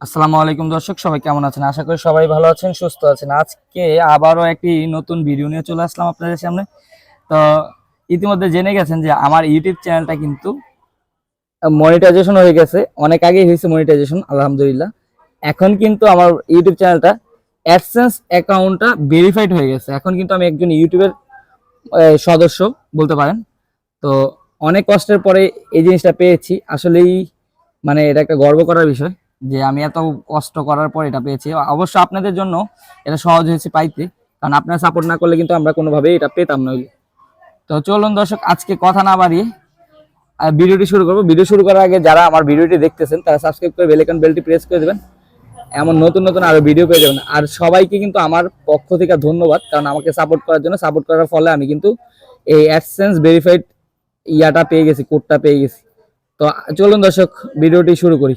আসসালামু আলাইকুম দর্শক, সবাই কেমন আছেন? আশা করি সবাই ভালো আছেন, সুস্থ আছেন। আজকে আবারও একটি নতুন ভিডিও নিয়ে চলে আসলাম আপনাদের সামনে। তো ইতিমধ্যে জেনে গেছেন যে আমার ইউটিউব চ্যানেলটা কিন্তু মনিটাইজেশন হয়ে গেছে। অনেক আগেই হয়েছে মনিটাইজেশন আলহামদুলিল্লাহ। এখন কিন্তু আমার ইউটিউব চ্যানেলটা অ্যাডসেন্স অ্যাকাউন্টটা ভেরিফাইড হয়ে গেছে। এখন কিন্তু আমি একজন ইউটিউবের সদস্য বলতে পারেন। তো অনেক কষ্টের পরে এই জিনিসটা পেয়েছি। আসলেই মানে এটা একটা গর্ব করার বিষয়। যে আমি এত কষ্ট করার পর এটা পেয়েছি। অবশ্য আপনাদের জন্য এটা সহজ হয়েছে পাইতে, কারণ আপনারা সাপোর্ট না করলে কিন্তু আমরা কোনোভাবেই এটা পেতাম না। তো চলুন দর্শক, আজকে কথা না বাড়িয়ে ভিডিওটি শুরু করব। ভিডিও শুরু করার আগে যারা আমার ভিডিওটি দেখতেছেন, তারা সাবস্ক্রাইব করে বেলেকন বেলটি প্রেস করে দেবেন। এমন নতুন নতুন আরও ভিডিও পেয়ে যাবেন। আর সবাইকে কিন্তু আমার পক্ষ থেকে ধন্যবাদ, কারণ আমাকে সাপোর্ট করার জন্য সাপোর্ট করার ফলে আমি কিন্তু এই অ্যাডসেন্স ভেরিফাইড ইয়াটা পেয়ে গেছি কোডটা পেয়ে গেছি। তো চলুন দর্শক, ভিডিওটি শুরু করি।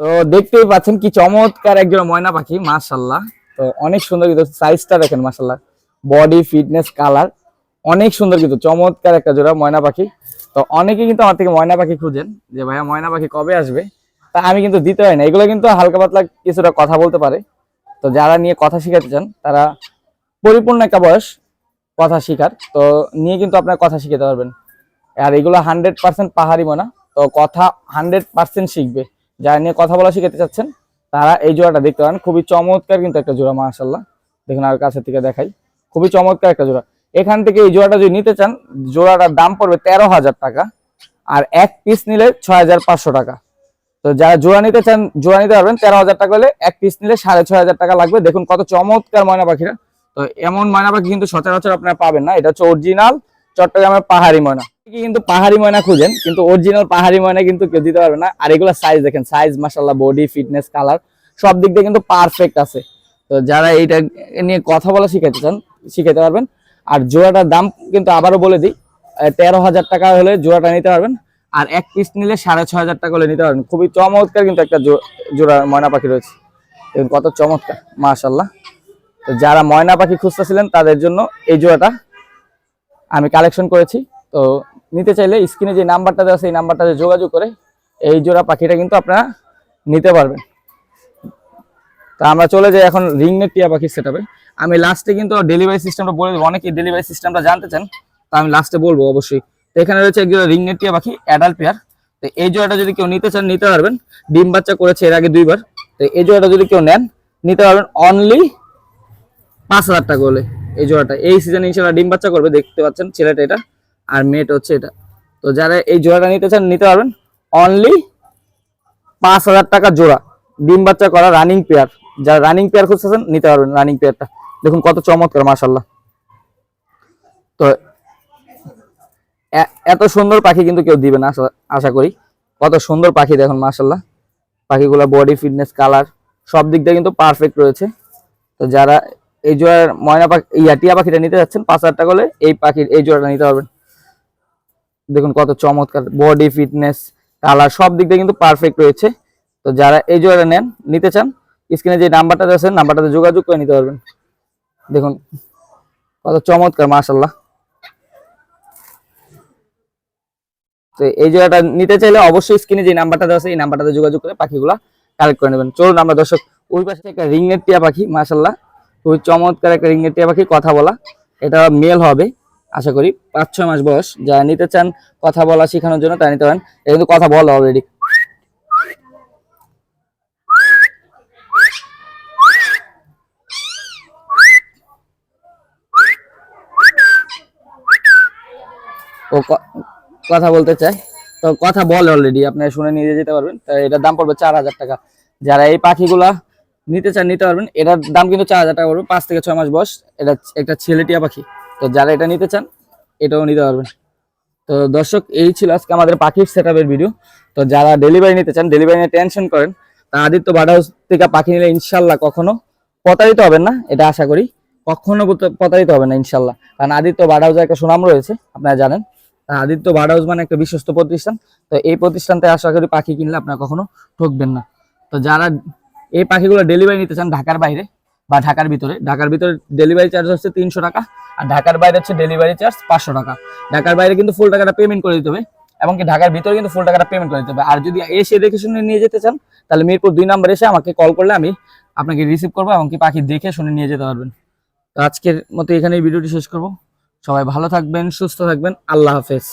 তো দেখতেই পাচ্ছেন কি চমৎকার একজন ময়না পাখি মাশাল্লাহ তো অনেক সুন্দর কিন্তু সাইজটা দেখেন মাশাল্লাহ বডি ফিটনেস কালার অনেক সুন্দর কিন্তু চমৎকার একটা জোড়া ময়না পাখি। তো অনেকে কিন্তু আমার থেকে ময়না পাখি খুঁজেন যে, ভাইয়া, ময়না পাখি কবে আসবে? তা আমি কিন্তু দিতে হয় না এগুলো কিন্তু হালকা পাতলা কিছুটা কথা বলতে পারে। তো যারা নিয়ে কথা শিখাতে চান, তারা পরিপূর্ণ একটা বয়স কথা শিখার। তো নিয়ে কিন্তু আপনার কথা শিখাতে পারবেন। আর এগুলো হান্ড্রেড পার্সেন্ট পাহাড়ি মনা তো কথা হান্ড্রেড পার্সেন্ট শিখবে। যারা নিয়ে কথা বলা শিখাতে চাচ্ছেন, তারা এই জোড়াটা দেখতে পারেন। খুবই চমৎকার কিন্তু একটা জোড়া মাশাল্লাহ দেখুন আর কাছে থেকে দেখাই। খুবই চমৎকার একটা জোড়া। এখান থেকে এই জোড়াটা যদি নিতে চান, জোড়াটার দাম পড়বে তেরো হাজার টাকা আর এক পিস নিলে ছয় হাজার পাঁচশো টাকা। তো যারা জোড়া নিতে চান, জোড়া নিতে পারবেন, তেরো হাজার টাকা হলে এক পিস নিলে সাড়ে ছয় হাজার টাকা লাগবে। দেখুন কত চমৎকার ময়না পাখিরা। তো এমন ময়না পাখি কিন্তু সচরাচর আপনারা পাবেন না। এটা হচ্ছে অরিজিনাল চট্টগ্রামের পাহাড়ি ময়না। কিন্তু পাহাড়ি ময়না খুঁজেন, কিন্তু অরিজিনাল পাহাড়ি ময়না কিন্তু কেউ দিতে পারবে না। আর এগুলো সাইজ দেখেন সাইজ মাসাল্লাহ বডি ফিটনেস কালার সব দিক দিয়ে কিন্তু পারফেক্ট আছে। তো যারা এইটা নিয়ে কথা বলা শিখাতে চান শিখাতে পারবেন। আর জোড়াটার দাম কিন্তু আবারও বলে দিই তেরো হাজার টাকা হলে জোড়াটা নিতে পারবেন। আর এক পিস নিলে সাড়ে ছ হাজার টাকা হলে নিতে পারবেন। খুবই চমৎকার কিন্তু একটা জোড়া ময়না পাখি রয়েছে। কত চমৎকার মাশাল্লাহ তো যারা ময়না পাখি খুঁজতেছিলেন তাদের জন্য এই জোড়াটা আমি কালেকশন করেছি। তো নিতে চাইলে স্ক্রিনে যে নাম্বারটা দেওয়া এই নাম্বারটাতে যোগাযোগ করে এই জোড়া পাখিটা কিন্তু আপনারা নিতে পারবেন। তা আমরা চলে যাই এখন রিংনেট টিয়া পাখির সেটাপে আমি লাস্টে কিন্তু ডেলিভারি সিস্টেমটা বলে দেবো। অনেকে ডেলিভারি সিস্টেমটা জানতে চান, তা আমি লাস্টে বলব অবশ্যই। তো এখানে রয়েছে একজন রিংনেট টিয়া পাখি অ্যাডাল্ট পেয়ার তো এই জোড়াটা যদি কেউ নিতে চান, নিতে পারবেন। ডিম বাচ্চা করেছে এর আগে দুইবার। তো এই জোড়াটা যদি কেউ নেন, নিতে পারবেন অনলি পাঁচ হাজার টাকা হলে। এই জোড়াটা। এই সিজনে ইনশাল্লাহ ডিম বাচ্চা করবে, দেখতে পাচ্ছেন ছেলেটা এটা, আর মেয়েটা হচ্ছে এটা। তো যারা এই জোড়াটা নিতে চান, নিতে পারবেন। অনলি পাঁচ হাজার টাকা জোড়া। ডিম বাচ্চা করা রানিং পেয়ার যারা রানিং পেয়ার খুঁজতেছেন, নিতে পারবেন রানিং পেয়ারটা দেখুন কত চমৎকার মাশাল্লাহ তো এত সুন্দর পাখি কিন্তু কেউ দিবে না, আশা- করি। কত সুন্দর পাখি দেখুন মাশাল্লাহ পাখিগুলো বডি ফিটনেস কালার সব দিক দিয়ে কিন্তু পারফেক্ট রয়েছে। তো যারা এই জোড়ার ময়না পাখি ইয়া টিয়া পাখিটা নিতে যাচ্ছেন, পাঁচ হাজার টাকা হলে এই পাখির এই জোড়াটা নিতে পারবেন। দেখুন কত চমৎকার বডি ফিটনেস কালার সব দিক দিয়ে কিন্তু পারফেক্ট রয়েছে। তো যারা এই জোড়াটা নেন, নিতে চান স্ক্রিনে যে নাম্বারটা আছে নাম্বারটাতে যোগাযোগ করে নিতে পারবেন। দেখুন কত চমৎকার মাশাল্লাহ তো এই জোড়াটা নিতে চাইলে অবশ্যই স্ক্রিনে যে নাম্বারটা দেওয়া আছে, এই নাম্বারটাতে যোগাযোগ করে পাখিগুলা কালেক্ট করে নেবেন। চলুন আমরা দর্শক, ওই পাশে একটা রিংনেট টিয়া পাখি মাশাল্লাহ খুবই চমৎকার একটা রিংনেট টিয়া পাখি, কথা বলা। এটা মেল হবে, আশা করি। পাঁচ ছয় মাস বয়স। যারা নিতে চান কথা বলা শেখানোর জন্য তারা নিতে পারেন। এটা কিন্তু কথা বলে অলরেডি ও কথা বলতে চায়। তো কথা বলে অলরেডি আপনি শুনে নিয়ে যেতে পারবেন। তো এটার দাম পড়বে চার হাজার টাকা। যারা এই পাখিগুলা নিতে চান, নিতে পারবেন। এটার দাম কিন্তু চার হাজার টাকা পড়বে, পাঁচ থেকে ছয় মাস বয়স। এটা একটা ছেলেটিয়া পাখি। তো যারা এটা নিতে চান, এটাও নিতে পারবেন। তো দর্শক, এই ছিল আজকে আমাদের পাখির সেট ভিডিও তো যারা ডেলিভারি নিতে চান ডেলিভারি নিয়ে টেনশন করেন, তা আদিত্য বাডা হাউস থেকে পাখি নিলে ইনশাল্লাহ কখনো প্রতারিত হবেন না, এটা আশা করি। কখনো প্রত- প্রতারিত হবে না, ইনশাল্লাহ। কারণ আদিত্য বাডা হাউসের একটা সুনাম রয়েছে, আপনারা জানেন। আদিত্য বার্ড হাউস মানে একটা বিশ্বস্ত প্রতিষ্ঠান। তো এই প্রতিষ্ঠানতে আশা করি পাখি কিনলে আপনারা কখনো ঠকবেন না। তো যারা এই পাখিগুলো ডেলিভারি নিতে চান ঢাকার বাইরে বা ঢাকার ভিতরে। ঢাকার ভিতরে ডেলিভারি চার্জ হচ্ছে তিনশো টাকা আর ঢাকার বাইরে হচ্ছে ডেলিভারি চার্জ পাঁচশো টাকা। ঢাকার বাইরে কিন্তু ফুল টাকাটা পেমেন্ট করে দিতে হবে এবং কি ঢাকার ভিতরে কিন্তু ফুল টাকাটা পেমেন্ট করে দিতে হবে। আর যদি এসে দেখে শুনে নিয়ে যেতে চান, তাহলে মিরপুর দুই নাম্বার এসে আমাকে কল করলে আমি আপনাকে রিসিভ করব এবং কি পাখি দেখে শুনে নিয়ে যেতে পারবেন। তো আজকের মতো এখানেই ভিডিওটি শেষ করব। সবাই ভালো থাকবেন, সুস্থ থাকবেন। আল্লাহ হাফেজ।